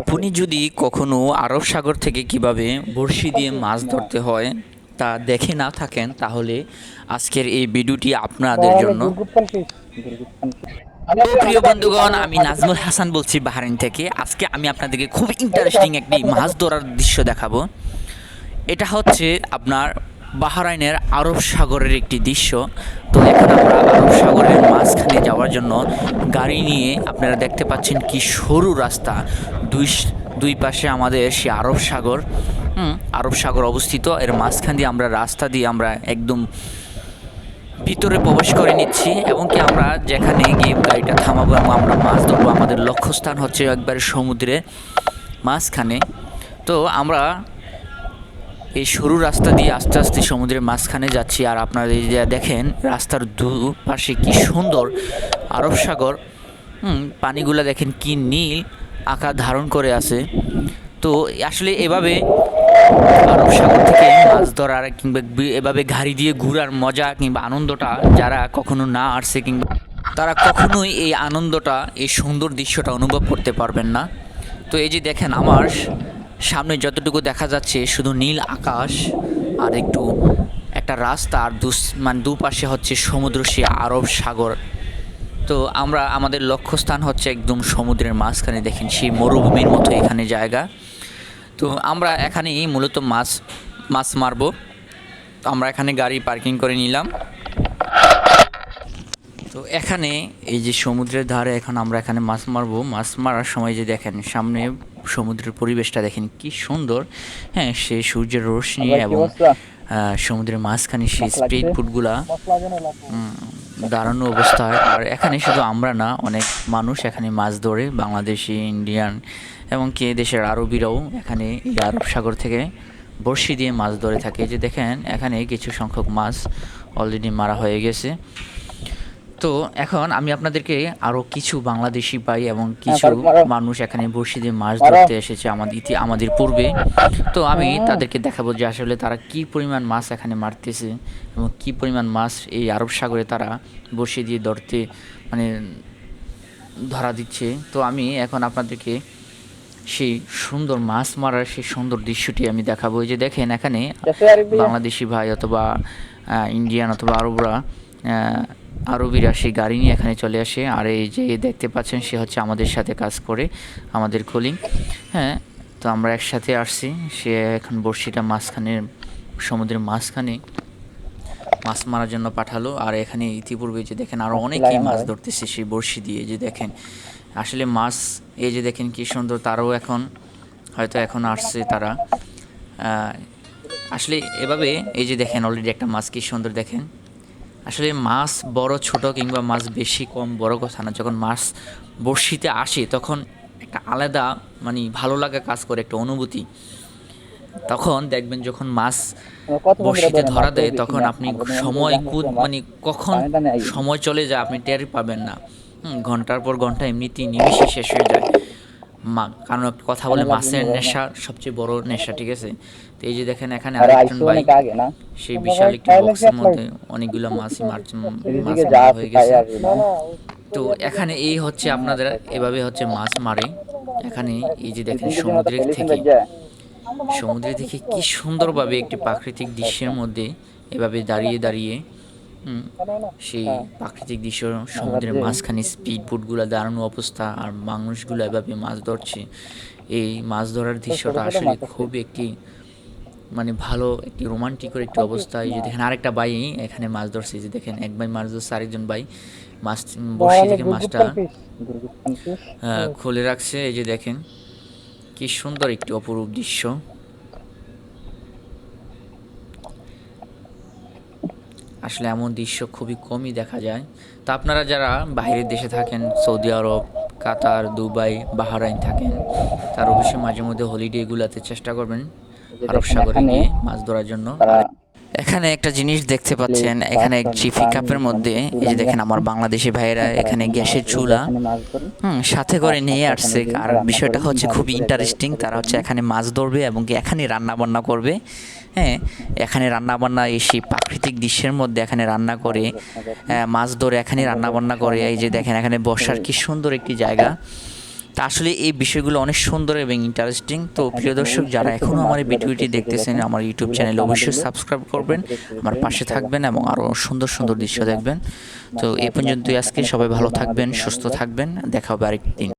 আপনি যদি কখনো আরব সাগর থেকে কীভাবে বড়শি দিয়ে মাছ ধরতে হয় তা দেখে না থাকেন তাহলে আজকের এই ভিডিওটি আপনাদের জন্য। প্রিয় বন্ধুগণ আমি নাজমুল হাসান বলছি বাহারিন থেকে। আজকে আমি আপনাদেরকে খুব ইন্টারেস্টিং একটি মাছ ধরার দৃশ্য দেখাবো। এটা হচ্ছে আপনার বাহরাইনের আরব সাগরের একটি দৃশ্য। তো এখন আমরা আরব সাগরের মাঝখানে যাওয়ার জন্য গাড়ি নিয়ে আপনারা দেখতে পাচ্ছেন কি সরু রাস্তা। দুই দুই পাশে আমাদের সে আরব সাগর আরব সাগর অবস্থিত। এর মাঝখান দিয়ে আমরা রাস্তা দিয়ে আমরা একদম ভিতরে প্রবেশ করে নিচ্ছি এবং কি আমরা যেখানে গিয়ে গাড়িটা থামাবো এবং আমরা মাছ ধরবো, আমাদের লক্ষ্যস্থান হচ্ছে একবারে সমুদ্রে মাঝখানে। তো আমরা এই সরু রাস্তা দিয়ে আস্তে আস্তে সমুদ্রের মাঝখানে যাচ্ছি আর আপনারা যে দেখেন, রাস্তার দুপাশে কি সুন্দর আরব সাগর। পানিগুলো দেখেন কি নীল, আকার ধারণ করে আছে। তো আসলে এভাবে আরব সাগর থেকে মাছ ধরার কিংবা এভাবে ঘাড়ি দিয়ে ঘোরার মজা কিংবা আনন্দটা যারা কখনো না আসছে কিংবা তারা কখনোই এই আনন্দটা, এই সুন্দর দৃশ্যটা অনুভব করতে পারবেন না। তো এই যে দেখেন আমার সামনে যতটুকু দেখা যাচ্ছে, শুধু নীল আকাশ আর একটু একটা রাস্তা আর দুস মানে দুপাশে হচ্ছে সমুদ্র, সে আরব সাগর। তো আমরা, আমাদের লক্ষ্যস্থান হচ্ছে একদম সমুদ্রের মাঝখানে, দেখেন সেই মরুভূমির মতো এখানে জায়গা। তো আমরা এখানেই মূলত মাছ মাছ মারবো। তো আমরা এখানে গাড়ি পার্কিং করে নিলাম। তো এখানে এই যে সমুদ্রের ধারে এখন আমরা এখানে মাছ মারবো। মাছ মারার সময় যে দেখেন, সামনে সমুদ্রের পরিবেশটা দেখেন কি সুন্দর। হ্যাঁ সে সূর্যের রোশনি এবং সমুদ্রের মাঝখানে সেই লাগবে? ফুডগুলা। দাঁড়ানো অবস্থায়। আর এখানে শুধু আমরা না অনেক মানুষ এখানে মাছ ধরে বাংলাদেশি ইন্ডিয়ান এবং কে দেশের আরবিরাও এখানে এই আরব সাগর থেকে বড়শি দিয়ে মাছ ধরে থাকে। যে দেখেন এখানে কিছু সংখ্যক মাছ অলরেডি মারা হয়ে গেছে। তো এখন আমি আপনাদেরকে আরও কিছু বাংলাদেশি পাই এবং কিছু মানুষ এখানে বসে দিয়ে মাছ ধরতে এসেছে আমাদের ইতি আমাদের পূর্বে। তো আমি তাদেরকে দেখাবো যে আসলে তারা কি পরিমাণ মাছ এখানে মারতেছে এবং কি পরিমাণ মাছ এই আরব সাগরে তারা বসে দিয়ে ধরতে মানে ধরা দিচ্ছে। তো আমি এখন আপনাদেরকে সেই সুন্দর মাছ মারার সেই সুন্দর দৃশ্যটি আমি দেখাবো। যে দেখেন এখানে বাংলাদেশি ভাই অথবা ইন্ডিয়ান অথবা আরবরা আরবিরা সেই গাড়ি নিয়ে এখানে চলে আসে। আর এই যে দেখতে পাচ্ছেন সে হচ্ছে আমাদের সাথে কাজ করে আমাদের কলিং হ্যাঁ তো আমরা একসাথে আসছি। সে এখন বড়শিটা মাঝখানে সমুদ্রের মাঝখানে মাছ মারার জন্য পাঠালো। আর এখানে ইতিপূর্বে যে দেখেন আরও অনেকেই মাছ ধরতেছে সেই বড়শি দিয়ে। যে দেখেন আসলে মাছ এই যে দেখেন কি সুন্দর তারাও এখন হয়তো এখন আসছে তারা। আসলে এভাবে এই যে দেখেন অলরেডি একটা মাছ কি সুন্দর দেখেন। আসলে মাছ বড় ছোট কিংবা মাছ বেশি কম বড় কথা না। যখন মাছ বড়শিতে আসে তখন একটা আলাদা মানে ভালো লাগা কাজ করে একটা অনুভূতি। তখন দেখবেন যখন মাছ বড়শিতে ধরা দেয় তখন আপনি সময় কুদ মানে কখন। সময় চলে যায় আপনি টের পাবেন না। হুম, ঘণ্টার পর ঘণ্টা এমনিতেই নিমিশে শেষ হয়ে মা কারণ একটা কথা বলে মাছের নেশা সবচেয়ে বড় নেশা ঠিক আছে? তো এই যে দেখেন এখানে আরেকজন ভাই সেই বিশাল একটি বক্সের মধ্যে অনেকগুলো মাছই মাছ মাছ হয়ে গেছে। তো এখানে এই হচ্ছে আপনাদের এভাবে হচ্ছে মাছ মারে। এখানে এই যে দেখেন সমুদ্রের থেকে সমুদ্রের থেকে কি সুন্দরভাবে একটি প্রাকৃতিক দৃশ্যের মধ্যে এভাবে দাঁড়িয়ে দাঁড়িয়ে সেই প্রাকৃতিক দৃশ্য সমুদ্রের মাঝখানে স্পিড বোটগুলো দাঁড়ানো অবস্থা আর মানুষগুলো এভাবে মাছ ধরছে। এই মাছ ধরার দৃশ্যটা আসলে খুবই একটি মানে ভালো একটি রোমান্টিকের একটি অবস্থা। এই যে দেখেন আরেকটা ভাই এখানে মাছ ধরছে। যে দেখেন এক ভাই মাছ ধরছে আরেকজন ভাই মাছ বসে থেকে মাছটা পিস। আহ, খুলে রাখছে। এই যে দেখেন কি সুন্দর একটি অপরূপ দৃশ্য। আসলে এমন দৃশ্য খুবই কমই দেখা যায়। তা আপনারা যারা বাইরের দেশে থাকেন Saudi Arab Qatar Dubai Bahrain থাকেন তার অবশ্যই মাঝে মধ্যে হলিডেগুলোতে চেষ্টা করবেন আরব সাগরে গিয়ে মাছ ধরার জন্য। এখানে একটা জিনিস দেখতে পাচ্ছেন এখানে এক জিপি কাপের মধ্যে এই যে দেখেন আমার বাংলাদেশি ভাইয়েরা এখানে গ্যাসের চুলা হুম সাথে করে নিয়ে আসছে। আর বিষয়টা হচ্ছে খুবই ইন্টারেস্টিং তারা হচ্ছে এখানে মাছ ধরবে এবং কি এখানে রান্না বান্না করবে। হ্যাঁ এখানে রান্না বান্না এই সেই প্রাকৃতিক দৃশ্যের মধ্যে এখানে রান্না করে আহ, মাছ ধরে এখানে রান্না বান্না করে এই যে দেখেন এখানে বসার কি সুন্দর একটি জায়গা। তা আসলে এই বিষয়গুলো অনেক সুন্দর এবং ইন্টারেস্টিং তো প্রিয় দর্শক যারা এখনও আমার এই ভিডিওটি দেখতেছেন আমার ইউটিউব চ্যানেল অবশ্যই সাবস্ক্রাইব করবেন আমার পাশে থাকবেন এবং আরও সুন্দর সুন্দর দৃশ্য দেখবেন। তো এ পর্যন্তই আজকে সবাই ভালো থাকবেন সুস্থ থাকবেন দেখা হবে আরেকদিন।